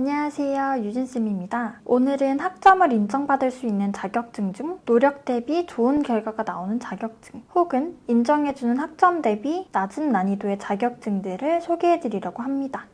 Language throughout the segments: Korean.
안녕하세요. 유진쌤입니다. 오늘은 학점을 인정받을 수 있는 자격증 중 노력 대비 좋은 결과가 나오는 자격증 혹은 인정해주는 학점 대비 낮은 난이도의 자격증들을 소개해드리려고 합니다.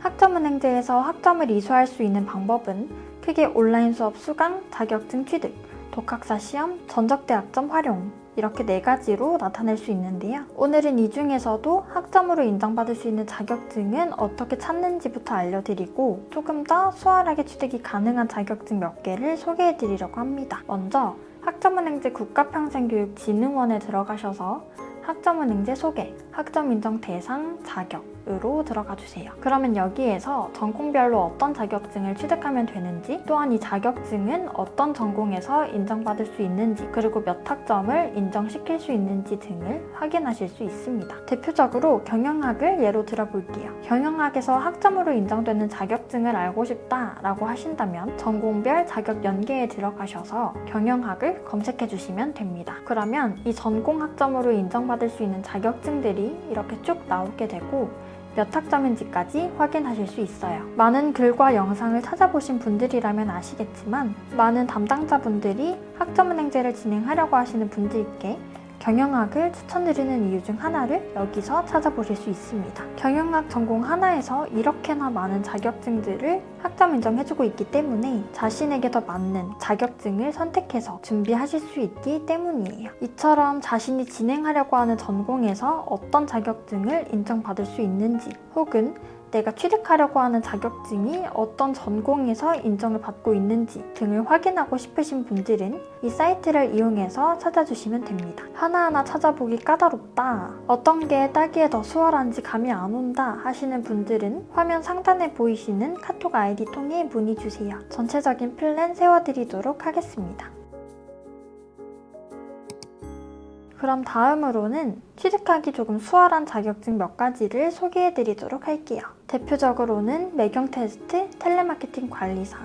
학점은행제에서 학점을 이수할 수 있는 방법은 크게 온라인 수업 수강, 자격증 취득, 독학사 시험, 전적대 학점 활용 이렇게 네 가지로 나타낼 수 있는데요. 오늘은 이 중에서도 학점으로 인정받을 수 있는 자격증은 어떻게 찾는지부터 알려드리고 조금 더 수월하게 취득이 가능한 자격증 몇 개를 소개해드리려고 합니다. 먼저 학점은행제 국가평생교육진흥원에 들어가셔서 학점은행제 소개, 학점 인정 대상, 자격 으로 들어가 주세요. 그러면 여기에서 전공별로 어떤 자격증을 취득하면 되는지, 또한 이 자격증은 어떤 전공에서 인정받을 수 있는지, 그리고 몇 학점을 인정시킬 수 있는지 등을 확인하실 수 있습니다. 대표적으로 경영학을 예로 들어볼게요. 경영학에서 학점으로 인정되는 자격증을 알고 싶다라고 하신다면 전공별 자격 연계에 들어가셔서 경영학을 검색해 주시면 됩니다. 그러면 이 전공 학점으로 인정받을 수 있는 자격증들이 이렇게 쭉 나오게 되고 몇 학점인지까지 확인하실 수 있어요. 많은 글과 영상을 찾아보신 분들이라면 아시겠지만 많은 담당자분들이 학점은행제를 진행하려고 하시는 분들께 경영학을 추천드리는 이유 중 하나를 여기서 찾아보실 수 있습니다. 경영학 전공 하나에서 이렇게나 많은 자격증들을 학점 인정해주고 있기 때문에 자신에게 더 맞는 자격증을 선택해서 준비하실 수 있기 때문이에요. 이처럼 자신이 진행하려고 하는 전공에서 어떤 자격증을 인정받을 수 있는지 혹은 내가 취득하려고 하는 자격증이 어떤 전공에서 인정을 받고 있는지 등을 확인하고 싶으신 분들은 이 사이트를 이용해서 찾아주시면 됩니다. 하나하나 찾아보기 까다롭다, 어떤 게 따기에 더 수월한지 감이 안 온다 하시는 분들은 화면 상단에 보이시는 카톡 아이디 통해 문의 주세요. 전체적인 플랜 세워드리도록 하겠습니다. 그럼 다음으로는 취득하기 조금 수월한 자격증 몇 가지를 소개해 드리도록 할게요. 대표적으로는 매경 테스트, 텔레마케팅 관리사,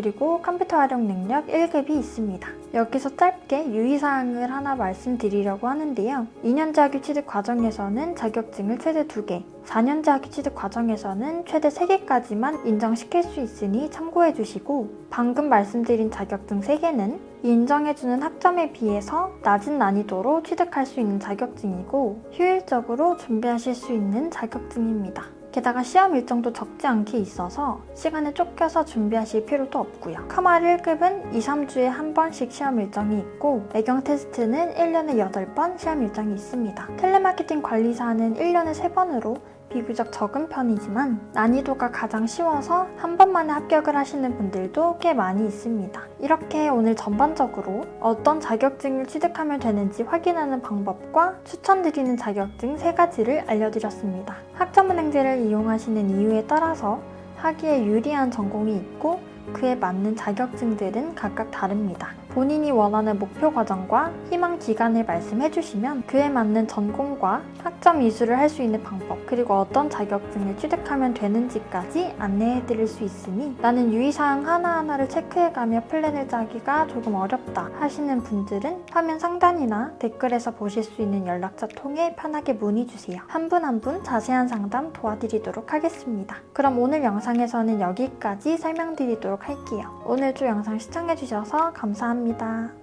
그리고 컴퓨터 활용 능력 1급이 있습니다. 여기서 짧게 유의사항을 하나 말씀드리려고 하는데요. 2년제 학위 취득 과정에서는 자격증을 최대 2개, 4년제 학위 취득 과정에서는 최대 3개까지만 인정시킬 수 있으니 참고해 주시고 방금 말씀드린 자격증 3개는 인정해주는 학점에 비해서 낮은 난이도로 취득할 수 있는 자격증이고 효율적으로 준비하실 수 있는 자격증입니다. 게다가 시험 일정도 적지 않게 있어서 시간에 쫓겨서 준비하실 필요도 없고요. 카말 1급은 2, 3주에 한 번씩 시험 일정이 있고 매경 테스트는 1년에 8번 시험 일정이 있습니다. 텔레마케팅 관리사는 1년에 3번으로 비교적 적은 편이지만 난이도가 가장 쉬워서 한 번만에 합격을 하시는 분들도 꽤 많이 있습니다. 이렇게 오늘 전반적으로 어떤 자격증을 취득하면 되는지 확인하는 방법과 추천드리는 자격증 세 가지를 알려드렸습니다. 학점은행제를 이용하시는 이유에 따라서 하기에 유리한 전공이 있고 그에 맞는 자격증들은 각각 다릅니다. 본인이 원하는 목표 과정과 희망 기간을 말씀해 주시면 그에 맞는 전공과 학점 이수를 할 수 있는 방법, 그리고 어떤 자격증을 취득하면 되는지까지 안내해 드릴 수 있으니 나는 유의사항 하나하나를 체크해가며 플랜을 짜기가 조금 어렵다 하시는 분들은 화면 상단이나 댓글에서 보실 수 있는 연락처 통해 편하게 문의 주세요. 한 분 한 분 자세한 상담 도와드리도록 하겠습니다. 그럼 오늘 영상에서는 여기까지 설명드리도록 할게요. 오늘도 영상 시청해주셔서 감사합니다.